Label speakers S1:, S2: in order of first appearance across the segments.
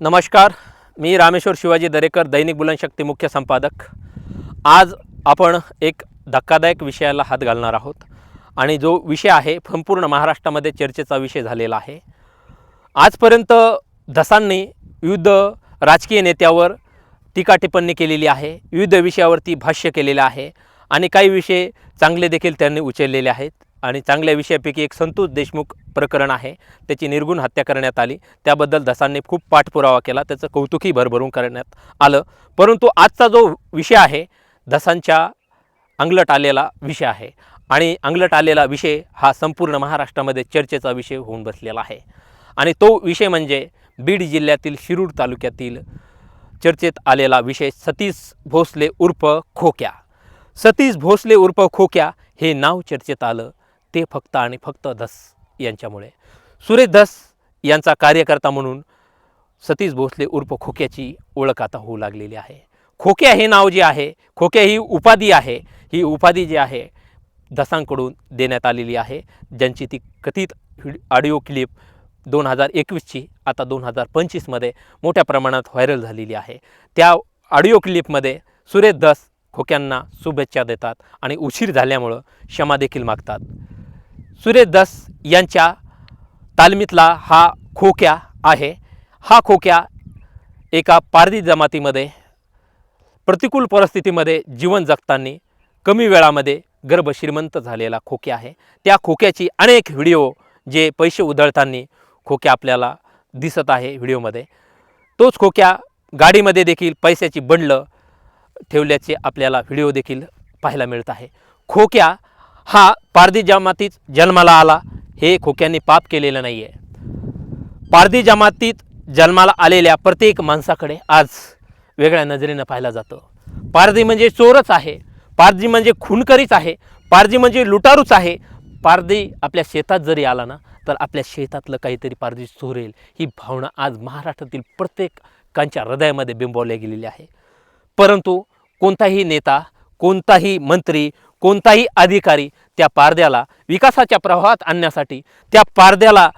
S1: नमस्कार मी रामेश्वर शिवाजी दरेकर दैनिक बुलनशक्ती मुख्य संपादक. आज आपण एक धक्कादायक विषयाला हात घालणार आहोत आणि जो विषय आहे संपूर्ण महाराष्ट्रामध्ये चर्चेचा विषय झालेला आहे. आजपर्यंत धसांनी विविध राजकीय नेत्यावर टीका टिप्पणी केलेली आहे विविध विषयावरती भाष्य केलेलं आहे आणि काही विषय चांगले देखील त्यांनी उचललेले आहेत. आणि चांगल्या विषयापैकी एक संतोष देशमुख प्रकरण आहे. त्याची निर्गुण हत्या करण्यात आली. त्याबद्दल धसांनी खूप पाठपुरावा केला. त्याचं कौतुकही भरभरून करण्यात आलं. परंतु आजचा जो विषय आहे धसांच्या अंगलट आलेला विषय आहे. आणि अंगलट आलेला विषय हा संपूर्ण महाराष्ट्रामध्ये चर्चेचा विषय होऊन बसलेला आहे. आणि तो विषय म्हणजे बीड जिल्ह्यातील शिरूर तालुक्यातील चर्चेत आलेला विषय सतीश भोसले उर्फ खोक्या. सतीश भोसले उर्फ खोक्या हे नाव चर्चेत आलं. ते फक्त आणि फक्त धस यांच्यामुळे. सुरेश दस यांचा कार्यकर्ता म्हणून सतीश भोसले उर्फ खोक्याची ओळख आता होऊ लागलेली आहे. खोक्या हे नाव जे आहे खोक्या ही उपाधी आहे ही उपाधी जी आहे दसांकडून देण्यात आलेली आहे. ज्यांची ती कथित ऑडिओ क्लिप दोन हजार एकवीसची आता दोन हजार पंचवीसमध्ये मोठ्या प्रमाणात व्हायरल झालेली आहे. त्या ऑडिओ क्लिपमध्ये सुरेश दस खोक्यांना शुभेच्छा देतात आणि उशीर झाल्यामुळं क्षमा देखील मागतात. सुरेश दस यांच्या तालमीतला हा खोक्या आहे. हा खोक्या एका पारधी जमातीमध्ये प्रतिकूल परिस्थितीमध्ये जीवन जगताना कमी वेळामध्ये गर्भ श्रीमंत झालेला खोक्या आहे. त्या खोक्याची अनेक व्हिडिओ जे पैसे उधळताना खोक्या आपल्याला दिसत आहे व्हिडिओमध्ये. तोच खोक्या गाडीमध्ये देखील पैशाची बंडलं ठेवल्याचे आपल्याला व्हिडिओ देखील पाहायला मिळत आहे. खोक्या हा पारधी जमातीत जन्माला आला. हे खोक्यांनी पाप केलेलं नाही आहे पारधी जमातीत जन्माला आलेल्या प्रत्येक माणसाकडे आज वेगळ्या नजरेनं पाहिलं जातं. पारधी म्हणजे चोरच आहे. पारधी म्हणजे खूनकरीच आहे. पारधी म्हणजे लुटारूच आहे. पारधी आपल्या शेतात जरी आला ना तर आपल्या शेतातलं काहीतरी पारधी चोरेल. ही भावना आज महाराष्ट्रातील प्रत्येकांच्या हृदयामध्ये बिंबवल्या गेलेली आहे. परंतु कोणताही नेता कोणताही मंत्री कोणताही अधिकारी त्या पारद्याला विकासाच्या प्रवाहात आणण्यासाठी त्या पारद्याला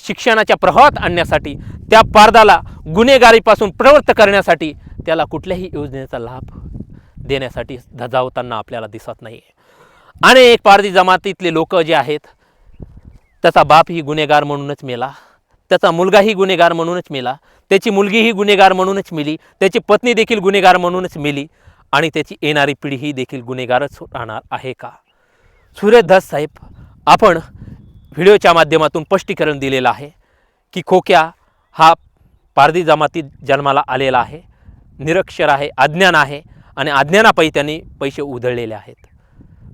S1: शिक्षणाच्या प्रवाहात आणण्यासाठी त्या पारदाला गुन्हेगारीपासून प्रवृत्त करण्यासाठी त्याला कुठल्याही योजनेचा लाभ देण्यासाठी धजावताना आपल्याला दिसत नाही आहे अनेक पारधी जमातीतले लोक जे आहेत त्याचा बापही गुन्हेगार म्हणूनच मेला त्याचा मुलगाही गुन्हेगार म्हणूनच मेला त्याची मुलगीही गुन्हेगार म्हणूनच मेली त्याची पत्नी देखील गुन्हेगार म्हणूनच मेली आणि त्याची येणारी पिढी ही देखील गुन्हेगारच राहणार आहे का? सूर्यदास साहेब आपण व्हिडिओच्या माध्यमातून स्पष्टीकरण दिलेलं आहे की खोक्या हा पारधी जमातीत जन्माला आलेला आहे निरक्षर आहे अज्ञान आहे आणि अज्ञानापायी त्यांनी पैसे उधळलेले आहेत.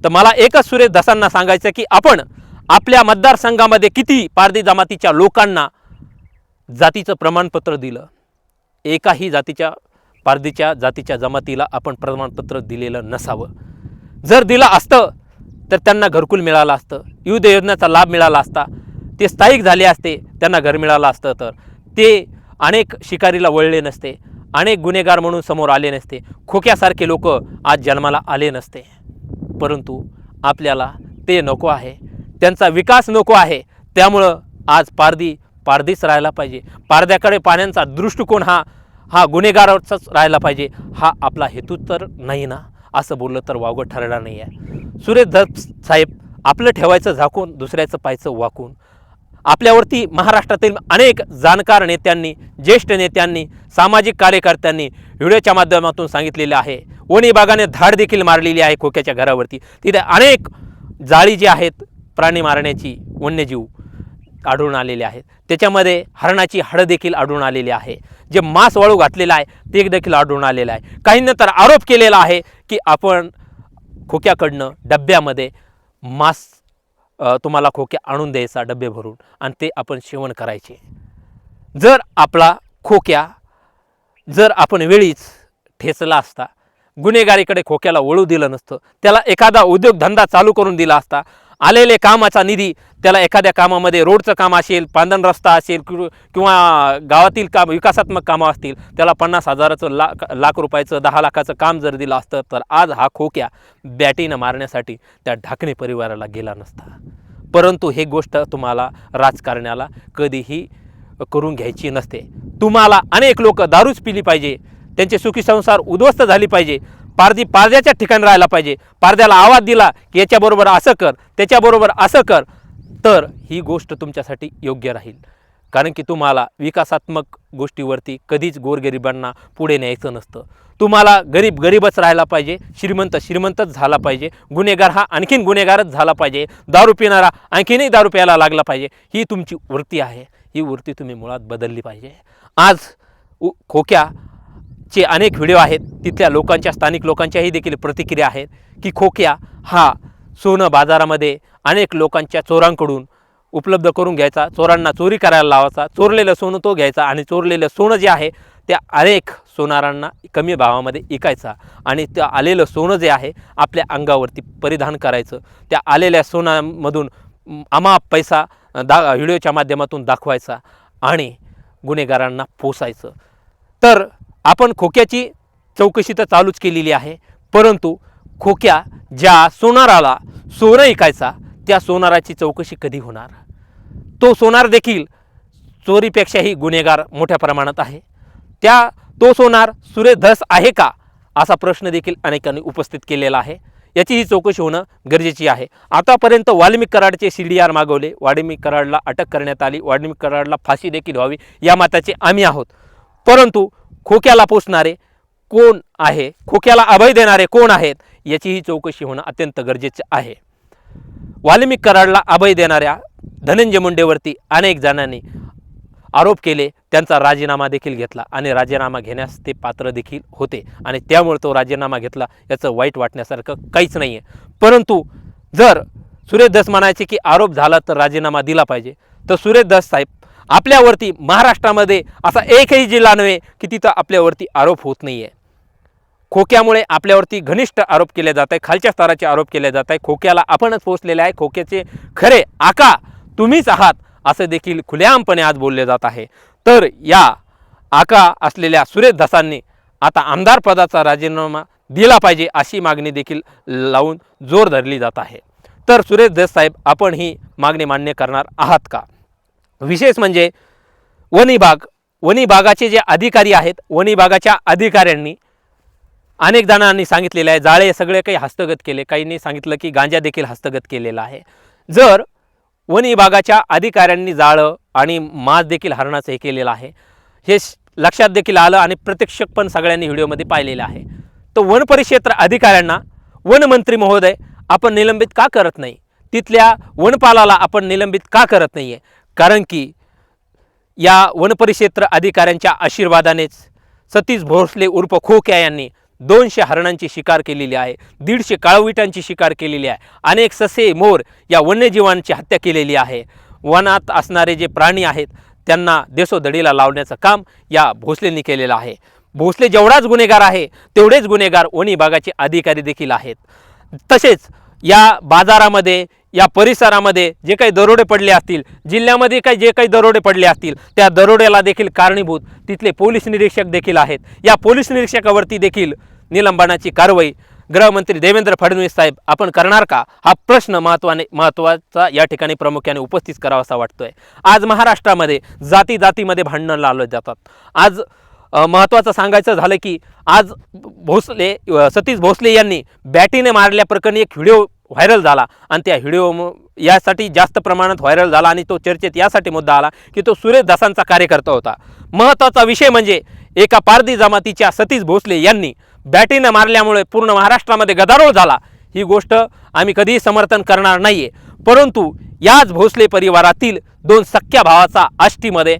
S1: तर मला एकच सूर्यदासांना सांगायचं की आपण आपल्या मतदारसंघामध्ये किती पारधी जमातीच्या लोकांना जातीचं प्रमाणपत्र दिलं? एकाही जातीच्या पारधीच्या जातीच्या जमातीला आपण प्रमाणपत्र दिलेलं नसावं. जर दिलं असतं तर त्यांना घरकुल मिळालं असतं. विविध योजनेचा लाभ मिळाला असता. ते स्थायिक झाले असते त्यांना घर मिळालं असतं तर. ते अनेक शिकारीला वळले नसते. अनेक गुन्हेगार म्हणून समोर आले नसते. खोक्यासारखे लोक आज जन्माला आले नसते. परंतु आपल्याला ते नको आहे. त्यांचा विकास नको आहे. त्यामुळं आज पारधी पारधीच राहायला पाहिजे. पारध्याकडे पाण्याचा दृष्टिकोन हा हा गुन्हेगाराचाच राहायला पाहिजे. हा आपला हेतू तर नाही ना? असं बोललं तर वावगं ठरणार नाही आहे सुरेश दत्त साहेब आपलं ठेवायचं झाकून दुसऱ्याचं पाहायचं वाकून. आपल्यावरती महाराष्ट्रातील अनेक जाणकार नेत्यांनी ज्येष्ठ नेत्यांनी सामाजिक कार्यकर्त्यांनी व्हिडिओच्या माध्यमातून सांगितलेलं आहे. वणी बागाने धाड देखील मारलेली आहे खोक्याच्या घरावरती. तिथे अनेक जाळी जी आहेत प्राणी मारण्याची वन्यजीव. आढळून आलेले आहेत. त्याच्यामध्ये हरणाची हाडं देखील आढळून आलेली आहे. जे मांस वाळू घातलेलं आहे ते देखील आढळून आलेलं आहे. काहींना तर आरोप केलेला आहे की आपण खोक्याकडनं डब्यामध्ये मांस तुम्हाला खोक्या आणून द्यायचा डबे भरून आणि ते आपण सेवन करायचे. जर आपला खोक्या जर आपण वेळीच ठेचला असता गुन्हेगारीकडे खोक्याला वळू दिलं नसतं त्याला एखादा उद्योगधंदा चालू करून दिला असता आलेले कामाचा निधी त्याला एखाद्या कामामध्ये रोडचं काम असेल पांदण रस्ता असेल किंवा किंवा गावातील काम विकासात्मक कामं असतील त्याला पन्नास हजाराचं लाख लाख रुपयाचं दहा लाखाचं काम जर दिलं असतं तर आज हा खोक्या बॅटीनं मारण्यासाठी त्या ढाकणे परिवाराला गेला नसता. परंतु हे गोष्ट तुम्हाला राजकारण्याला कधीही करून घ्यायची नसते. तुम्हाला अनेक लोक दारूच पिली पाहिजे. त्यांचे सुखी संसार उद्ध्वस्त झाली पाहिजे. पारदी पारद्याच्या ठिकाणी राहायला पाहिजे. पारद्याला आवाज दिला की याच्याबरोबर असं कर त्याच्याबरोबर असं कर तर ही गोष्ट तुमच्यासाठी योग्य राहील. कारण की तुम्हाला विकासात्मक गोष्टीवरती कधीच गोरगरिबांना पुढे न्यायचं नसतं. तुम्हाला गरीब गरीबच राहायला पाहिजे श्रीमंत श्रीमंतच झाला पाहिजे गुन्हेगार हा आणखीन गुन्हेगारच झाला पाहिजे दारू पिणारा आणखीनही दारू प्यायला लागला पाहिजे. ही तुमची वृत्ती आहे. ही वृत्ती तुम्ही मुळात बदलली पाहिजे. आज उ चे अनेक व्हिडिओ आहेत तिथल्या लोकांच्या स्थानिक लोकांच्याही देखील प्रतिक्रिया आहेत की खोक्या हा सोनं बाजारामध्ये अनेक लोकांच्या चोरांकडून उपलब्ध करून घ्यायचा चोरांना चोरी करायला लावायचा चोरलेलं सोनं तो घ्यायचा आणि चोरलेलं सोनं जे आहे त्या अनेक सोनारांना कमी भावामध्ये विकायचा आणि त्या आलेलं सोनं जे आहे आपल्या अंगावरती परिधान करायचं. त्या आलेल्या सोनामधून अमाप पैसा दा व्हिडिओच्या माध्यमातून दाखवायचा आणि गुन्हेगारांना पोसायचं. तर आपण खोक्याची चौकशी तर चालूच केलेली आहे. परंतु खोक्या ज्या सोनाराला सोनं ऐकायचा त्या सोनाराची चौकशी कधी होणार? तो सोनार देखील चोरीपेक्षाही गुन्हेगार मोठ्या प्रमाणात आहे. त्या तो सोनार सुरेश धस आहे का? असा प्रश्न देखील अनेकांनी उपस्थित केलेला आहे. याची ही चौकशी होणं गरजेची आहे. आतापर्यंत वाल्मिक कराडचे सी डी आर मागवले. वाल्मिक कराडला अटक करण्यात आली. वाल्मिक कराडला फाशी देखील व्हावी या मताचे आम्ही आहोत. परंतु खोक्याला पोचणारे कोण आहे? खोक्याला अभय देणारे कोण आहेत? याचीही चौकशी होणं अत्यंत गरजेचे आहे. वाल्मिक कराडला अभय देणाऱ्या धनंजय मुंडेवरती अनेक जणांनी आरोप केले. त्यांचा राजीनामा देखील घेतला आणि राजीनामा घेण्यास ते पात्र देखील होते आणि त्यामुळे तो राजीनामा घेतला याचं वाईट वाटण्यासारखं काहीच नाही आहे परंतु जर सुरेश दस म्हणायचे की आरोप झाला तर राजीनामा दिला पाहिजे. तर सुरेश दस साहेब आपल्यावरती महाराष्ट्रामध्ये असा एकही जिल्हा नव्हे की तिथं आपल्यावरती आरोप होत नाही आहे खोक्यामुळे आपल्यावरती घनिष्ठ आरोप केले जात आहे खालच्या स्तराचे आरोप केले जात आहे खोक्याला आपणच पोचलेले आहे खोक्याचे खरे आका तुम्हीच आहात असं देखील खुलेआमपणे आज बोलले जात आहे. तर या आका असलेल्या सुरेश धसांनी आता आमदार पदाचा राजीनामा दिला पाहिजे अशी मागणी देखील लावून जोर धरली जात आहे. तर सुरेश धस साहेब आपण ही मागणी मान्य करणार आहात का? विशेष म्हणजे वन विभाग वन विभागाचे जे अधिकारी आहेत वन विभागाच्या अधिकाऱ्यांनी अनेक जणांनी सांगितलेलं आहे जाळे सगळे काही हस्तगत केले काहींनी सांगितलं की गांजा देखील हस्तगत केलेला आहे. जर वन विभागाच्या अधिकाऱ्यांनी जाळं आणि मास देखील हरणाचं हे केलेलं आहे हे लक्षात देखील आलं आणि प्रत्यक्ष पण सगळ्यांनी व्हिडिओमध्ये पाहिलेलं आहे. तर वन परिक्षेत्र अधिकाऱ्यांना वनमंत्री महोदय आपण निलंबित का करत नाही? तिथल्या वनपालाला आपण निलंबित का करत नाही आहे कारण की या वनपरिक्षेत्र अधिकाऱ्यांच्या आशीर्वादानेच सतीश भोसले उर्फ खोक्या यांनी दोनशे हरणांची शिकार केलेली आहे दीडशे काळविटांची शिकार केलेली आहे अनेक ससे मोर या वन्यजीवांची हत्या केलेली आहे. वनात असणारे जे प्राणी आहेत त्यांना देसोधडीला लावण्याचं काम या भोसलेंनी केलेलं आहे. भोसले जेवढाच गुन्हेगार आहे तेवढेच गुन्हेगार वणी भागाचे अधिकारी देखील आहेत. तसेच या बाजारामध्ये या परिसरामध्ये जे काही दरोडे पडले असतील जिल्ह्यामध्ये काही जे काही दरोडे पडले असतील त्या दरोड्याला देखील कारणीभूत तिथले पोलीस निरीक्षक देखील आहेत. या पोलीस निरीक्षकावरती देखील निलंबनाची कारवाई गृहमंत्री देवेंद्र फडणवीस साहेब आपण करणार का? हा प्रश्न महत्वाने महत्त्वाचा या ठिकाणी प्रामुख्याने उपस्थित करावासा वाटतोय. आज महाराष्ट्रामध्ये जाती जातीमध्ये भांडणं लावले जातात. आज महत्त्वाचं सांगायचं झालं की आज भोसले सतीश भोसले यांनी बॅटीने मारल्याप्रकरणी एक व्हिडिओ व्हायरल झाला आणि त्या व्हिडिओ यासाठी जास्त प्रमाणात व्हायरल झाला आणि तो चर्चेत यासाठी मुद्दा आला की तो सुरेश दासांचा कार्यकर्ता होता. महत्त्वाचा विषय म्हणजे एका पारधी जमातीच्या सतीश भोसले यांनी बॅटीनं मारल्यामुळे पूर्ण महाराष्ट्रामध्ये गदारोळ झाला. ही गोष्ट आम्ही कधीही समर्थन करणार नाही आहे परंतु याच भोसले परिवारातील दोन सख्या भावाचा आष्टीमध्ये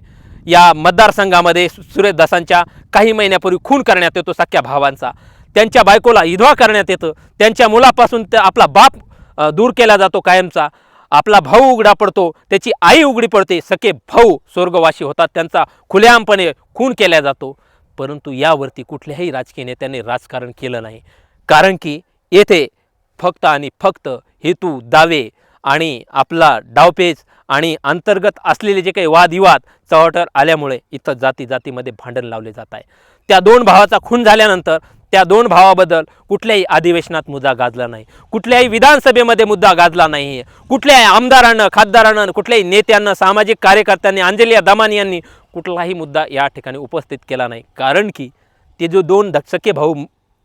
S1: या मतदारसंघामध्ये सुरेश दासांच्या काही महिन्यापूर्वी खून करण्यात येतो सख्या भावांचा. त्यांच्या बायकोला विधवा करण्यात येतं. त्यांच्या मुलापासून त्या आपला बाप दूर केला जातो कायमचा. आपला भाऊ उघडा पडतो त्याची आई उघडी पडते सखे भाऊ स्वर्गवासी होतात त्यांचा खुलेआमपणे खून केला जातो. परंतु यावरती कुठल्याही राजकीय नेत्याने राजकारण केलं नाही. कारण की येथे फक्त आणि फक्त हेतू दावे आणि आपला डावपेच आणि अंतर्गत असलेले जे काही वादविवाद चव्हाट्यावर आल्यामुळे इथं जाती जातीमध्ये भांडण लावले जात आहे. त्या दोन भावाचा खून झाल्यानंतर त्या दोन भावाबद्दल कुठल्याही अधिवेशनात मुद्दा गाजला नाही. कुठल्याही विधानसभेमध्ये मुद्दा गाजला नाही. कुठल्याही आमदारानं खासदारानं कुठल्याही नेत्यांना सामाजिक कार्यकर्त्यांनी अंजलिया दमानी यांनी कुठलाही मुद्दा या ठिकाणी उपस्थित केला नाही. कारण की ते जो दोन ध सख्खे भाऊ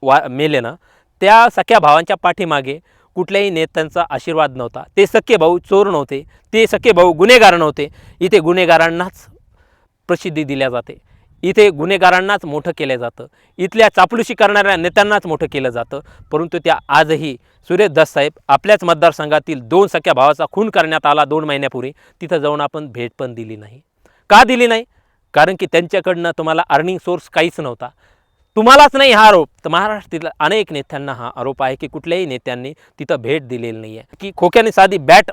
S1: वा मेले ना त्या सख्या भावांच्या पाठीमागे कुठल्याही नेत्यांचा आशीर्वाद नव्हता. ते सख्खे भाऊ चोर नव्हते. ते सख्खे भाऊ गुन्हेगार नव्हते. इथे गुन्हेगारांनाच प्रसिद्धी दिल्या जाते. इथे गुन्हेगारांनाच मोठं केलं जातं. इथल्या चापलुशी करणाऱ्या नेत्यांनाच मोठं केलं जातं. परंतु त्या आजही सुरेश दससाहेब आपल्याच मतदारसंघातील दोन सख्या भावाचा खून करण्यात आला दोन महिन्यापूर्वी. तिथं जाऊन आपण भेट पण दिली नाही. का दिली नाही? कारण की त्यांच्याकडनं तुम्हाला अर्निंग सोर्स काहीच नव्हता. तुम्हालाच नाही हा आरोप. तर महाराष्ट्रातील अनेक नेत्यांना हा आरोप आहे की कुठल्याही नेत्यांनी तिथं भेट दिलेली नाही आहे की खोक्याने साधी बॅट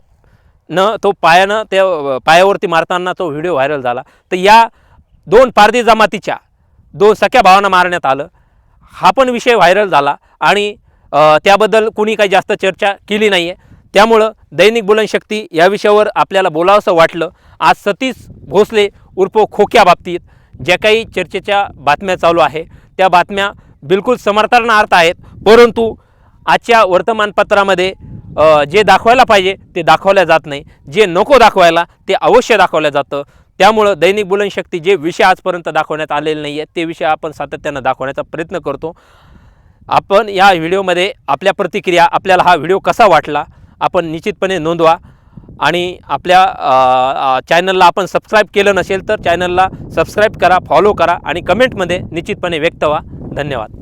S1: न तो पायानं त्या पायावरती मारताना तो व्हिडिओ व्हायरल झाला. तर या दोन पारधी जमातीच्या दोन सख्या भावांना मारण्यात आलं. हा पण विषय व्हायरल झाला आणि त्याबद्दल कुणी काही जास्त चर्चा केली नाही आहे त्यामुळं दैनिक बुलनशक्ती या विषयावर आपल्याला बोलावंसं वाटलं. आज सतीश भोसले उर्फ खोक्या बाबतीत ज्या काही चर्चेच्या बातम्या चालू आहे त्या बातम्या बिलकुल समर्थनार्थ आहेत. परंतु आजच्या वर्तमानपत्रामध्ये जे दाखवायला पाहिजे ते दाखवल्या जात नाही. जे नको दाखवायला ते अवश्य दाखवलं जातं. त्यामुळं दैनिक बुलनशक्ती जे विषय आजपर्यंत दाखवण्यात आलेले नाही आहेत ते विषय आपण सातत्यानं दाखवण्याचा प्रयत्न करतो. आपण या व्हिडिओमध्ये आपल्या प्रतिक्रिया आपल्याला हा व्हिडिओ कसा वाटला आपण निश्चितपणे नोंदवा. आणि आपल्या चॅनलला आपण सबस्क्राईब केलं नसेल तर चॅनलला सबस्क्राईब करा फॉलो करा आणि कमेंटमध्ये निश्चितपणे व्यक्त व्हा. धन्यवाद.